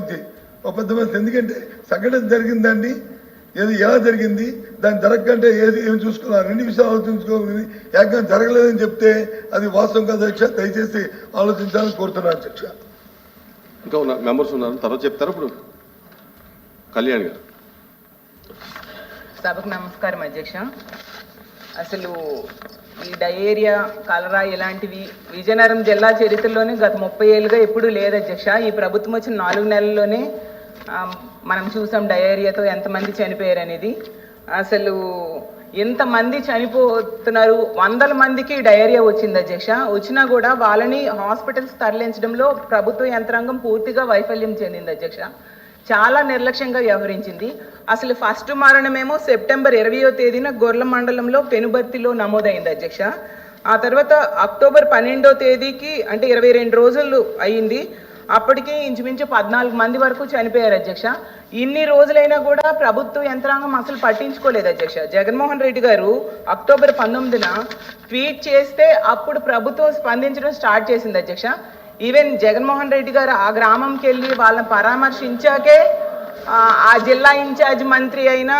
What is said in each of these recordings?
మనిషి ఎందుకంటే సంఘటన జరిగిందండి. ఏది ఎలా జరిగింది దాని జరగకంటే ఏది ఏం చూసుకోవాలి రెండు విషయాలు ఆలోచించుకోవాలి ఏకంగా జరగలేదని చెప్తే అది వాస్తవం కదా అధ్యక్ష. దయచేసి ఆలోచించాలని కోరుతున్నాను అధ్యక్ష. ఇంకా ఉన్న మెంబర్స్ ఉన్నారు. తర్వాత చెప్తారు ఇప్పుడు? కళ్యాణ్ గారు. సభకు నమస్కారం అధ్యక్ష. అసలు ఈ డయేరియా కలరా ఇలాంటివి విజయనగరం జిల్లా చరిత్రలోనే గత ముప్పై ఏళ్ళుగా ఎప్పుడూ లేదు అధ్యక్ష. ఈ ప్రభుత్వం వచ్చిన నాలుగు నెలల్లోనే మనం చూసాం డయేరియాతో ఎంతమంది చనిపోయారు అనేది. అసలు ఎంతమంది చనిపోతున్నారు వందల మందికి డయేరియా వచ్చింది అధ్యక్ష. వచ్చినా కూడా వాళ్ళని హాస్పిటల్స్ తరలించడంలో ప్రభుత్వ యంత్రాంగం పూర్తిగా వైఫల్యం చెందింది అధ్యక్ష. చాలా నిర్లక్ష్యంగా వ్యవహరించింది. అసలు ఫస్ట్ మరణమేమో సెప్టెంబర్ ఇరవయో తేదీన గొర్ల మండలంలో పెనుబర్తిలో నమోదైంది అధ్యక్ష. ఆ తర్వాత అక్టోబర్ పన్నెండో తేదీకి అంటే ఇరవై రెండు రోజులు అయ్యింది అప్పటికి ఇంచుమించు పద్నాలుగు మంది వరకు చనిపోయారు అధ్యక్ష. ఇన్ని రోజులైనా కూడా ప్రభుత్వ యంత్రాంగం అసలు పట్టించుకోలేదు అధ్యక్ష. జగన్మోహన్ రెడ్డి గారు అక్టోబర్ పంతొమ్మిదిన ట్వీట్ చేస్తే అప్పుడు ప్రభుత్వం స్పందించడం స్టార్ట్ చేసింది అధ్యక్ష. ఈవెన్ జగన్మోహన్ రెడ్డి గారు ఆ గ్రామంకి వెళ్ళి వాళ్ళని పరామర్శించాకే ఆ, జిల్లా ఇన్ఛార్జ్ మంత్రి అయినా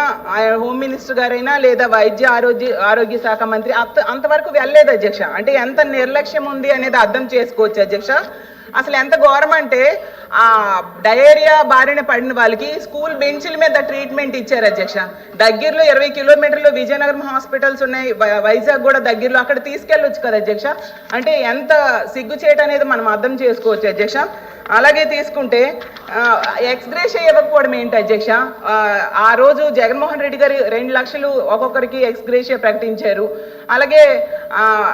హోమ్ మినిస్టర్ గారైనా లేదా వైద్య ఆరోగ్య ఆరోగ్య శాఖ మంత్రి అంత అంతవరకు వెళ్ళలేదు అధ్యక్ష. అంటే ఎంత నిర్లక్ష్యం ఉంది అనేది అర్థం చేసుకోవచ్చు అధ్యక్ష. అసలు ఎంత ఘోరం అంటే ఆ డయేరియా బారిన పడిన వాళ్ళకి స్కూల్ బెంచ్ల మీద ట్రీట్మెంట్ ఇచ్చారు అధ్యక్ష. దగ్గరలో ఇరవై కిలోమీటర్లు విజయనగరం హాస్పిటల్స్ ఉన్నాయి. వైజాగ్ కూడా దగ్గరలో. అక్కడ తీసుకెళ్ళొచ్చు కదా అధ్యక్ష? అంటే ఎంత సిగ్గు చేయటం అనేది మనం అర్థం చేసుకోవచ్చు అధ్యక్ష. అలాగే తీసుకుంటే ఎక్స్గ్రేషియా ఇవ్వకపోవడం ఏంటి అధ్యక్ష? ఆ, రోజు జగన్మోహన్ రెడ్డి గారు రెండు లక్షలు ఒక్కొక్కరికి ఎక్స్గ్రేషియా ప్రకటించారు. అలాగే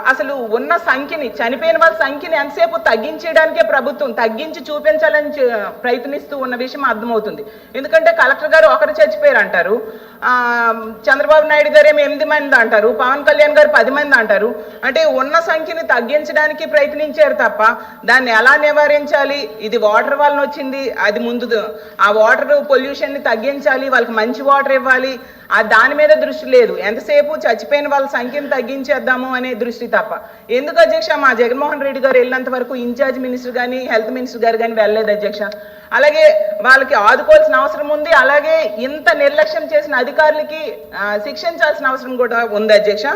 అసలు ఉన్న సంఖ్యని చనిపోయిన వాళ్ళ సంఖ్యని ఎంతసేపు తగ్గించడానికి ప్రభుత్వం తగ్గించి చూపించాలని ప్రయత్నిస్తూ ఉన్న విషయం అర్థమవుతుంది. ఎందుకంటే కలెక్టర్ గారు ఒకరు చచ్చిపోయారు అంటారు చంద్రబాబు నాయుడు గారు ఏమో ఎనిమిది మంది అంటారు. పవన్ కళ్యాణ్ గారు పది మంది అంటారు. అంటే ఉన్న సంఖ్యని తగ్గించడానికి ప్రయత్నించారు తప్ప దాన్ని ఎలా నివారించాలి? ఇది వాటర్ వలన వచ్చింది. అది ముందు ఆ వాటర్ పొల్యూషన్ని తగ్గించాలి. వాళ్ళకి మంచి వాటర్ ఇవ్వాలి. ఆ దాని మీద దృష్టి లేదు. ఎంతసేపు చచ్చిపోయిన వాళ్ళ సంఖ్యను తగ్గించేద్దాము అనే దృష్టి తప్ప. ఎందుకు అధ్యక్ష మా జగన్మోహన్ రెడ్డి గారు వెళ్ళినంత వరకు ఇన్ఛార్జ్ మినిస్టర్ కానీ హెల్త్ మినిస్టర్ గారు కానీ వెళ్ళలేదు అధ్యక్ష. అలాగే వాళ్ళకి ఆదుకోవాల్సిన అవసరం ఉంది. అలాగే ఇంత నిర్లక్ష్యం చేసిన అధికారులకి శిక్షించాల్సిన అవసరం కూడా ఉంది అధ్యక్ష.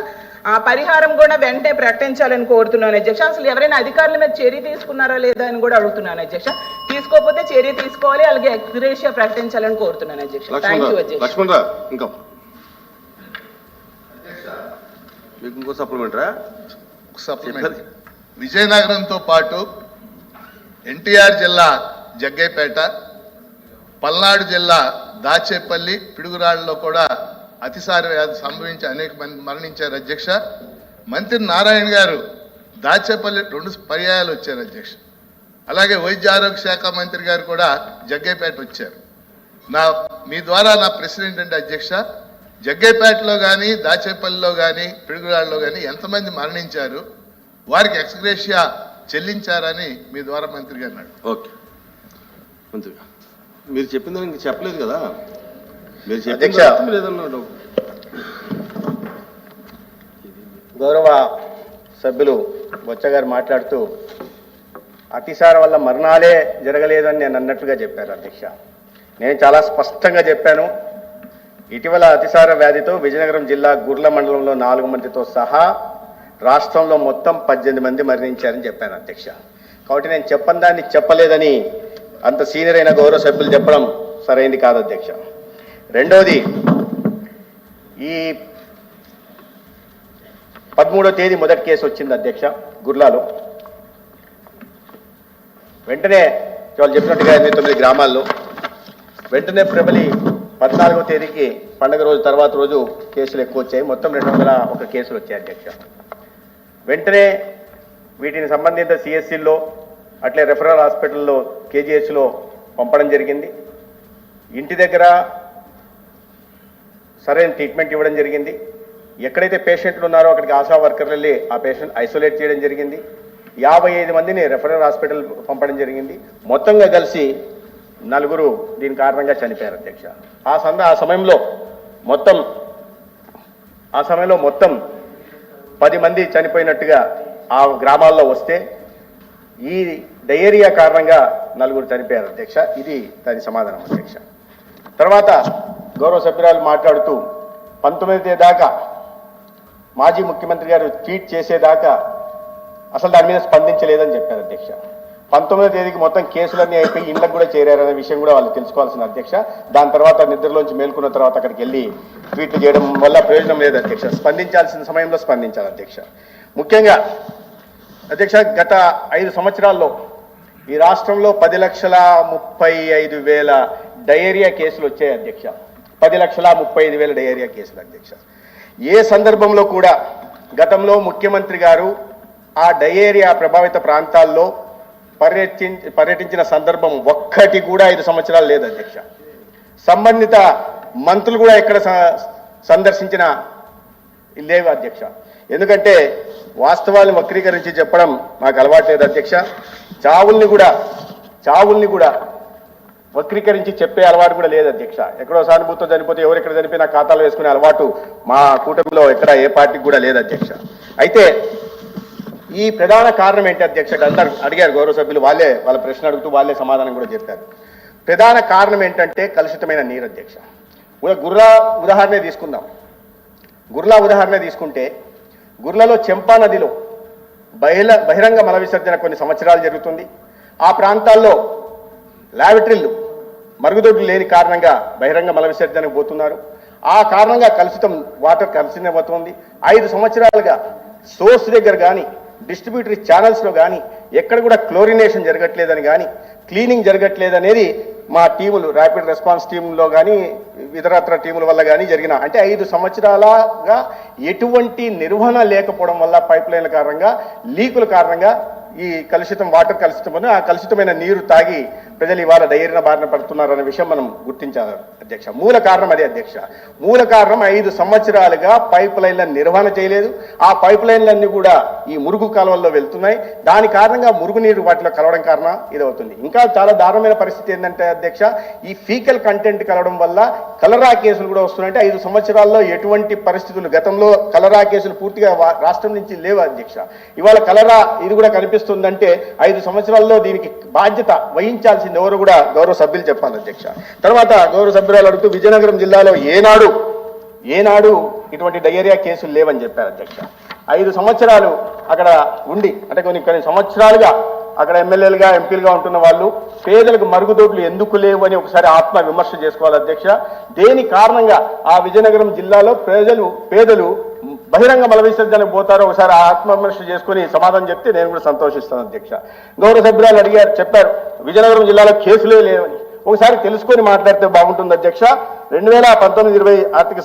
ఆ పరిహారం కూడా వెంటనే ప్రకటించాలని కోరుతున్నాను అధ్యక్ష. అసలు ఎవరైనా అధికారుల మీద చర్య తీసుకున్నారా లేదా అని కూడా అడుగుతున్నాను అధ్యక్ష. తీసుకోకపోతే చర్య తీసుకోవాలి అలాగే ఎక్స్గ్రేషియా ప్రకటించాలని కోరుతున్నాను అధ్యక్ష. థ్యాంక్ యూ అధ్యక్ష. మీకు ఇంకో సప్లిమెంటరా సప్లిమెంట్ విజయనగరంతో పాటు ఎన్టీఆర్ జిల్లా జగ్గైపేట పల్నాడు జిల్లా దాచేపల్లి పిడుగురాళ్ళలో కూడా అతిసార వ్యాధి సంభవించి అనేక మంది మరణించారు అధ్యక్ష. మంత్రి నారాయణ గారు దాచేపల్లి రెండు పర్యాయాలు వచ్చారు అధ్యక్ష. అలాగే వైద్య ఆరోగ్య శాఖ మంత్రి గారు కూడా జగ్గైపేట వచ్చారు. నా మీ ద్వారా నా ప్రెసిడెంట్ అంటే అధ్యక్ష జగ్గైపేటలో కానీ దాచేపల్లిలో కానీ పిడుగురాళ్ళలో కానీ ఎంతమంది మరణించారు? వారికి ఎక్స్గ్రేషియా చెల్లించారని మీ ద్వారా మంత్రి గారు అన్నాడు ఓకే. మంచిగా మీరు చెప్పింది ఇంక చెప్పలేదు కదా? మీరు డౌట్ గౌరవ సభ్యులు బొచ్చ గారు మాట్లాడుతూ అతిసార వల్ల మరణాలే జరగలేదు అని నేను అన్నట్టుగా చెప్పారు అధ్యక్ష. నేను చాలా స్పష్టంగా చెప్పాను. ఇటీవల అతిసార వ్యాధితో విజయనగరం జిల్లా గుర్ల మండలంలో నాలుగు మందితో సహా రాష్ట్రంలో మొత్తం పద్దెనిమిది మంది మరణించారని చెప్పాను అధ్యక్ష. కాబట్టి నేను చెప్పని దాన్ని చెప్పలేదని అంత సీనియర్ అయిన గౌరవ సభ్యులు చెప్పడం సరైంది కాదు అధ్యక్ష. రెండవది ఈ పదమూడో తేదీ మొదటి కేసు వచ్చింది అధ్యక్ష గుర్లాలో. వెంటనే వాళ్ళు చెప్పినట్టుగా ఎనిమిది తొమ్మిది గ్రామాల్లో వెంటనే ప్రబలి పద్నాలుగో తేదీకి పండుగ రోజు తర్వాత రోజు కేసులు ఎక్కువ వచ్చాయి. మొత్తం రెండు వందల ఒక కేసులు వచ్చాయి అధ్యక్ష. వెంటనే వీటిని సంబంధిత సిఎస్సిల్లో అట్లే రెఫరల్ హాస్పిటల్లో కేజీహెచ్లో పంపడం జరిగింది. ఇంటి దగ్గర సరైన ట్రీట్మెంట్ ఇవ్వడం జరిగింది. ఎక్కడైతే పేషెంట్లు ఉన్నారో అక్కడికి ఆశా వర్కర్లు వెళ్ళి ఆ పేషెంట్ ఐసోలేట్ చేయడం జరిగింది. యాభై ఐదు మందిని రెఫరల్ హాస్పిటల్ పంపడం జరిగింది. మొత్తంగా కలిసి నలుగురు దీని కారణంగా చనిపోయారు అధ్యక్ష. ఆ సంద ఆ సమయంలో మొత్తం ఆ సమయంలో మొత్తం పది మంది చనిపోయినట్టుగా ఆ గ్రామాల్లో వస్తే ఈ డయేరియా కారణంగా నలుగురు చనిపోయారు అధ్యక్ష. ఇది దాని సమాధానం అధ్యక్ష. తర్వాత గౌరవ సభ్యురాలు మాట్లాడుతూ పంతొమ్మిది దాకా మాజీ ముఖ్యమంత్రి గారు ట్వీట్ చేసేదాకా అసలు దాని మీద స్పందించలేదని చెప్పారు అధ్యక్ష. పంతొమ్మిదో తేదీకి మొత్తం కేసులన్నీ అయిపోయి ఇళ్ళకు కూడా చేరారనే విషయం కూడా వాళ్ళు తెలుసుకోవాల్సిన అధ్యక్ష. దాని తర్వాత నిద్రలోంచి మేల్కొన్న తర్వాత అక్కడికి వెళ్ళి ట్వీట్లు చేయడం వల్ల ప్రయోజనం లేదు అధ్యక్ష. స్పందించాల్సిన సమయంలో స్పందించాలి అధ్యక్ష. ముఖ్యంగా అధ్యక్ష గత ఐదు సంవత్సరాల్లో ఈ రాష్ట్రంలో పది లక్షల ముప్పై ఐదు వేల డయేరియా కేసులు వచ్చాయి అధ్యక్ష. పది లక్షల ముప్పై ఐదు వేల డయేరియా కేసులు అధ్యక్ష. ఏ సందర్భంలో కూడా గతంలో ముఖ్యమంత్రి గారు ఆ డయేరియా ప్రభావిత ప్రాంతాల్లో పర్యటి పర్యటించిన సందర్భం ఒక్కటి కూడా ఐదు సంవత్సరాలు లేదు అధ్యక్ష. సంబంధిత మంత్రులు కూడా ఇక్కడ స- సందర్శించిన లేవు అధ్యక్ష. ఎందుకంటే వాస్తవాలను వక్రీకరించి చెప్పడం నాకు అలవాటు లేదు అధ్యక్ష. చావుల్ని కూడా చావుల్ని కూడా వక్రీకరించి చెప్పే అలవాటు కూడా లేదు అధ్యక్ష. ఎక్కడో సానుభూతితో చనిపోతే ఎవరు ఎక్కడ చనిపోయినా ఖాతాలో వేసుకునే అలవాటు మా కూటమిలో ఎక్కడ ఏ పార్టీకి కూడా లేదు అధ్యక్ష. అయితే ఈ ప్రధాన కారణం ఏంటి అధ్యక్ష? అందరు అడిగారు గౌరవ సభ్యులు వాళ్ళే వాళ్ళ ప్రశ్న అడుగుతూ వాళ్ళే సమాధానం కూడా చెప్పారు. ప్రధాన కారణం ఏంటంటే కలుషితమైన నీరు అధ్యక్ష. ఉదా- గుర్రా ఉదాహరణ తీసుకుందాం. గుర్లా ఉదాహరణ తీసుకుంటే గుర్లలో చెంపా నదిలో బహిల బహిరంగ మల విసర్జన కొన్ని సంవత్సరాలు జరుగుతుంది. ఆ ప్రాంతాల్లో లాబిటరీలు మరుగుదొడ్లు లేని కారణంగా బహిరంగ మల విసర్జనకు పోతున్నారు. ఆ కారణంగా కలుషితం వాటర్ కలుషితమవుతుంది. ఐదు సంవత్సరాలుగా సోర్స్ దగ్గర కానీ డిస్ట్రిబ్యూటరీ ఛానల్స్లో కానీ ఎక్కడ కూడా క్లోరినేషన్ జరగట్లేదని కానీ క్లీనింగ్ జరగట్లేదనేది మా టీములు ర్యాపిడ్ రెస్పాన్స్ టీంలో కానీ ఇతరత్ర టీముల వల్ల కానీ జరిగిన అంటే ఐదు సంవత్సరాలగా ఎటువంటి నిర్వహణ లేకపోవడం వల్ల పైప్ లైన్ల కారణంగా లీకుల కారణంగా ఈ కలుషితం వాటర్ కలుషితం ఆ కలుషితమైన నీరు తాగి ప్రజలు ఇవాళ ధైర్య బారిన పడుతున్నారనే విషయం మనం గుర్తించాలి అధ్యక్ష. మూల కారణం అదే అధ్యక్ష. మూల కారణం ఐదు సంవత్సరాలుగా పైప్ లైన్లను నిర్వహణ చేయలేదు. ఆ పైప్ లైన్లన్నీ కూడా ఈ మురుగు కాలువల్లో వెళ్తున్నాయి. దాని కారణంగా మురుగునీరు వాటిలో కలవడం కారణం ఇది అవుతుంది ఇంకా చాలా దారుణమైన పరిస్థితి ఏంటంటే అధ్యక్ష ఈ ఫీకల్ కంటెంట్ కలవడం వల్ల కలరా కేసులు కూడా వస్తున్నాయంటే ఐదు సంవత్సరాల్లో ఎటువంటి పరిస్థితులు గతంలో కలరా కేసులు పూర్తిగా రాష్ట్రం నుంచి లేవు అధ్యక్ష. ఇవాళ కలరా ఇది కూడా కనిపిస్తుందంటే ఐదు సంవత్సరాల్లో దీనికి బాధ్యత వహించాల్సింది ఎవరు కూడా గౌరవ సభ్యులు చెప్పాలి అధ్యక్ష. తర్వాత గౌరవ సభ్యురాలు అడుగుతూ విజయనగరం జిల్లాలో ఏనాడు ఏనాడు ఇటువంటి డయేరియా కేసులు లేవని చెప్పారు అధ్యక్ష. ఐదు సంవత్సరాలు అక్కడ ఉండి అంటే కొన్ని కొన్ని సంవత్సరాలుగా అక్కడ ఎమ్మెల్యేలుగా ఎంపీలుగా ఉంటున్న వాళ్ళు పేదలకు మరుగుదొడ్లు ఎందుకు లేవు అని ఒకసారి ఆత్మ విమర్శ చేసుకోవాలి అధ్యక్ష. దేని కారణంగా ఆ విజయనగరం జిల్లాలో ప్రజలు పేదలు బహిరంగ మల విసర్జనకు పోతారో ఒకసారి ఆత్మ విమర్శ చేసుకుని సమాధానం చెప్తే నేను కూడా సంతోషిస్తాను అధ్యక్ష. గౌరవ సభ్యురాలు అడిగారు చెప్పారు విజయనగరం జిల్లాలో కేసులే లేవని. ఒకసారి తెలుసుకొని మాట్లాడితే బాగుంటుంది అధ్యక్ష. రెండు వేల పంతొమ్మిది ఇరవై ఆర్థిక